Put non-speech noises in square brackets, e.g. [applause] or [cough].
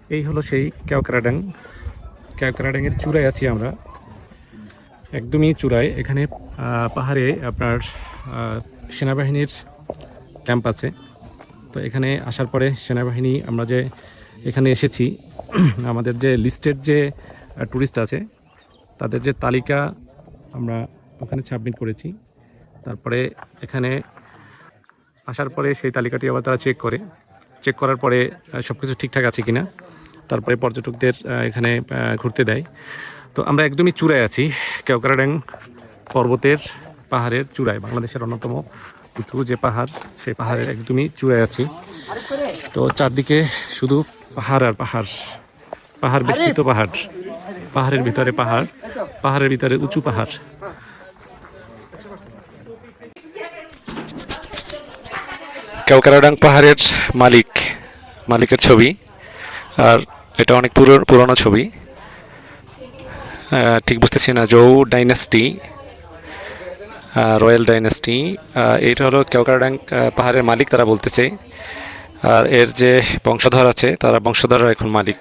এই হলো সেই ক্যাওকারাডাং ক্যাওকারাডাংয়ের চূড়ায় আছি আমরা। একদমই চূড়ায়। এখানে পাহাড়ে আপনার সেনাবাহিনীর ক্যাম্প আছে। তো এখানে আসার পরে সেনাবাহিনী, আমরা যে এখানে এসেছি, [clears throat] আমাদের যে লিস্টেড যে ট্যুরিস্ট আছে, তাদের যে তালিকা আমরা ওখানে সাবমিট করেছি। তারপরে এখানে আসার পরে সেই তালিকাটি আবার তারা চেক করে। চেক করার পরে সব কিছু ঠিকঠাক আছে কিনা? তারপরে পর্যটকদের এখানে ঘুরতে দেয়। তো আমরা একদমই চূড়ায় আছি। কেওকারাড্যাং পর্বতের পাহাড়ের চূড়ায়, বাংলাদেশের অন্যতম উঁচু যে পাহাড়, সেই পাহাড়ের একদমই চূড়ায় আছি। তো চারদিকে শুধু পাহাড় আর পাহাড় পাহাড় বেষ্টিত পাহাড়, পাহাড়ের ভিতরে পাহাড়, পাহাড়ের ভিতরে উঁচু পাহাড়। কেওকারাডাং পাহাড়ের মালিক, মালিকের ছবি। আর এটা অনেক পুরনো ছবি। ঠিক বুঝতেছি না, জৌ ডাইনাস্টি রয়্যাল ডাইনাস্টি এটা হলো কেওকারডাং পাহাড়ের মালিক তারা বলতেছে। আর এর যে বংশধর আছে, তারা বংশধররা এখন মালিক।